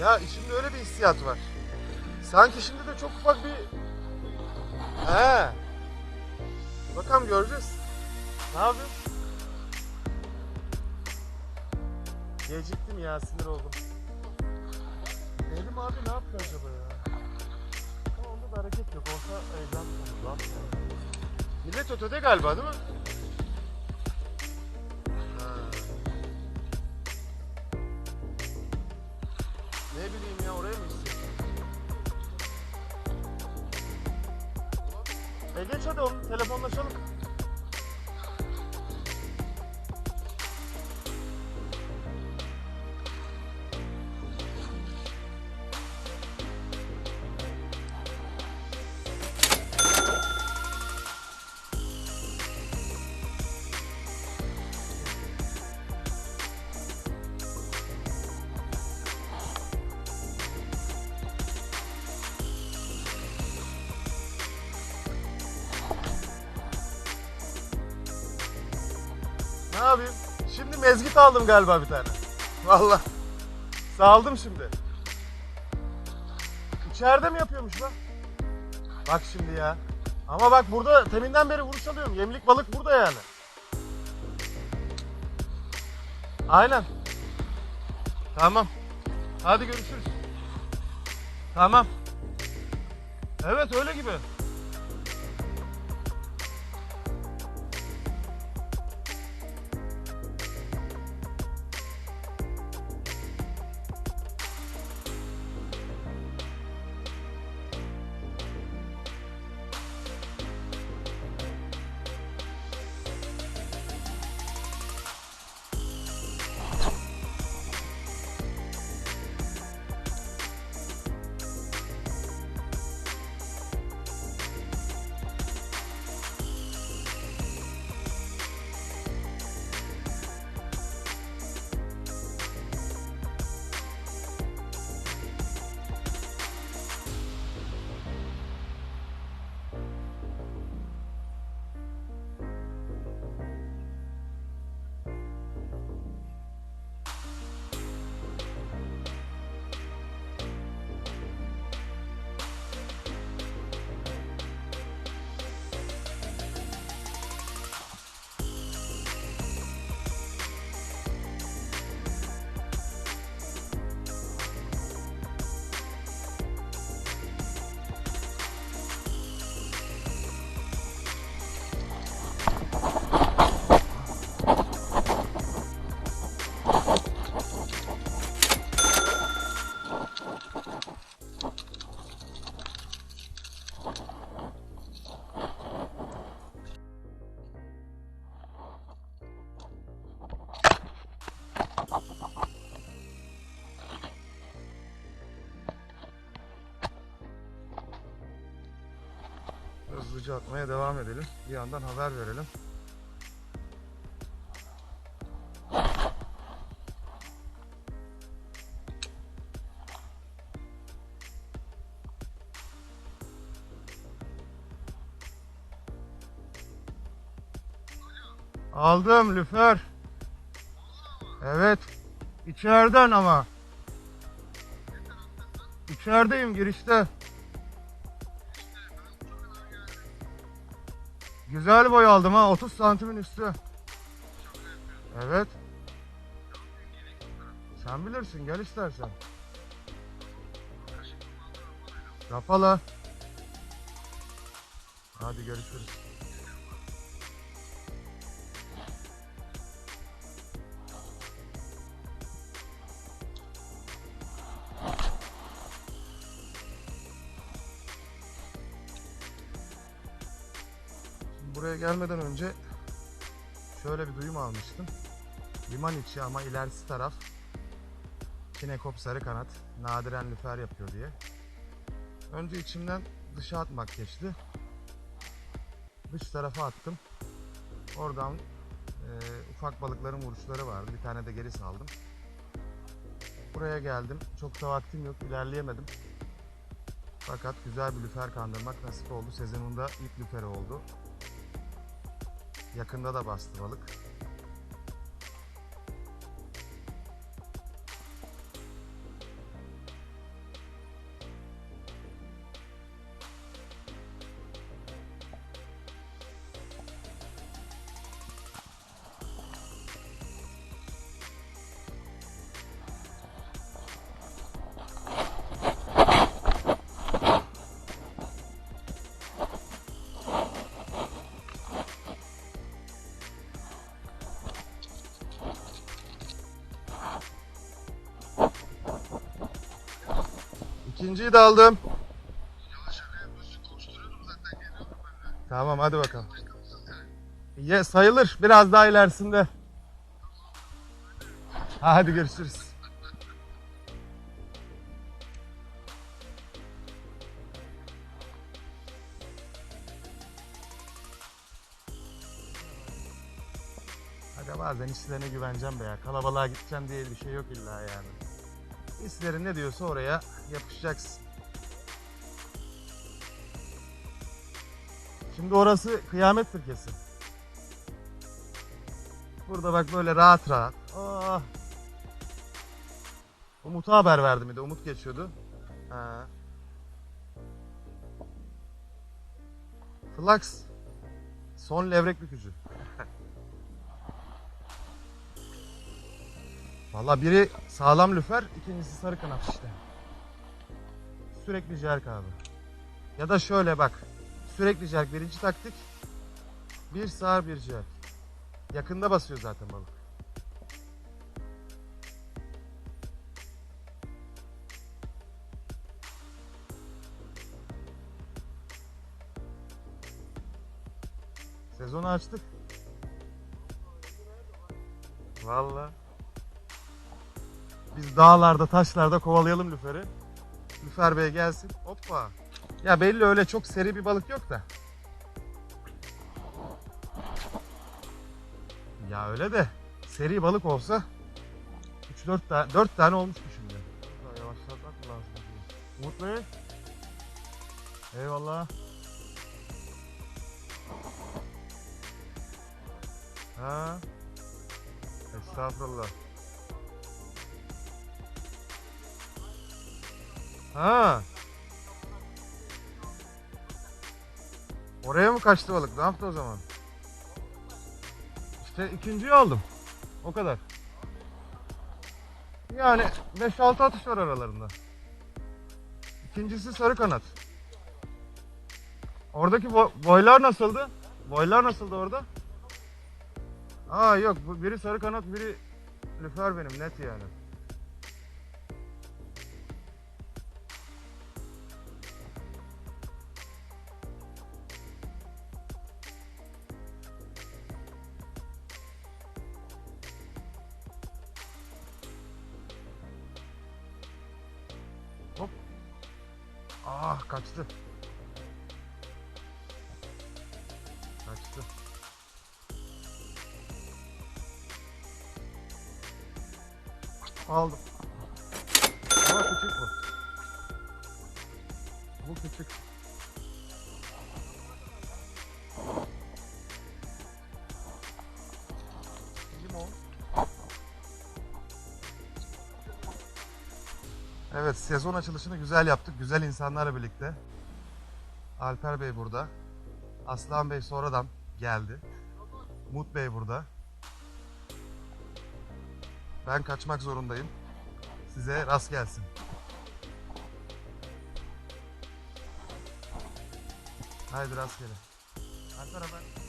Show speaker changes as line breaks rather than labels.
Ya içimde öyle bir hissiyat var. Sanki şimdi de çok ufak bir... He. Bakalım göreceğiz. Ne yapıyorsun? Geciktim ya sinir oldum. Elim abi ne yaptı acaba ya? Ama onda da hareket yok. Olsa heyecan olur. Millet ötede galiba değil mi? Ne bileyim ya oraya mı istiyorsun? E geç hadi oğlum telefonlaşalım. Ne yapayım? Şimdi mezgit aldım galiba bir tane. Vallahi. Saldım şimdi. İçeride mi yapıyormuş lan? Bak şimdi ya. Ama bak burada teminden beri vuruş alıyorum. Yemlik balık burada yani. Aynen. Tamam. Hadi görüşürüz. Tamam. Evet öyle gibi. Hızlıca atmaya devam edelim. Bir yandan haber verelim. Aldım lüfer. Evet. İçeriden ama. İçerideyim girişte. Güzel boy aldım ha 30 santimin üstü. Evet. Sen bilirsin gel istersen. Kapalı. Hadi görüşürüz. Buraya gelmeden önce şöyle bir duyum almıştım. Liman içi ama ilerisi taraf Kinekop sarı kanat nadiren lüfer yapıyor diye. Önce içimden dışa atmak geçti. Dış tarafa attım. Oradan e, ufak balıkların vuruşları vardı. Bir tane de geri saldım. Buraya geldim. Çok da vaktim yok. ilerleyemedim. Fakat güzel bir lüfer kandırmak nasip oldu. Sezonunda ilk lüferi oldu. Yakında da bastı İkinciyi de aldım. Tamam hadi bakalım. Ye, sayılır. Biraz daha ilerisinde. Ha, hadi görüşürüz. Aga bazen hislerine güveneceğim be ya. Kalabalığa gideceğim diye bir şey yok illa yani. Hislerin ne diyorsa oraya yapışacaksın. Şimdi orası kıyamettir kesin. Burada bak böyle rahat rahat. Ah. Umut'a haber verdim bir de. Umut geçiyordu. Ha. Flux. Son levrek bükücü. Valla biri sağlam lüfer, ikincisi sarı kanat işte. Sürekli jerk abi. Ya da şöyle bak. Sürekli jerk birinci taktik. Bir sağ bir jerk. Yakında basıyor zaten balık. Sezonu açtık. Valla. Biz dağlarda, taşlarda kovalayalım lüferi. Lüfer Bey gelsin. Hoppa. Ya belli öyle çok seri bir balık yok da. Ya öyle de seri balık olsa 3-4 tane 4 tane olmuştu şimdi. Daha Yavaşlatmak lazım? Umut Bey. Eyvallah. Ha. Estağfurullah. Ha. Oraya mı kaçtı balık? Ne yaptı o zaman? İşte ikinciyi aldım. O kadar. Yani 5-6 atış var aralarında. İkincisi sarı kanat. Oradaki bo- boylar nasıldı? Boylar nasıldı orada? Aa yok biri sarı kanat biri lüfer benim net yani. Ah kaçtı. Kaçtı. Aldım. Ama küçük bu. Bu küçük. Evet sezon açılışını güzel yaptık. Güzel insanlarla birlikte. Alper Bey burada. Aslan Bey sonradan geldi. Umut Bey burada. Ben kaçmak zorundayım. Size rast gelsin. Haydi rastgele. Alper haber.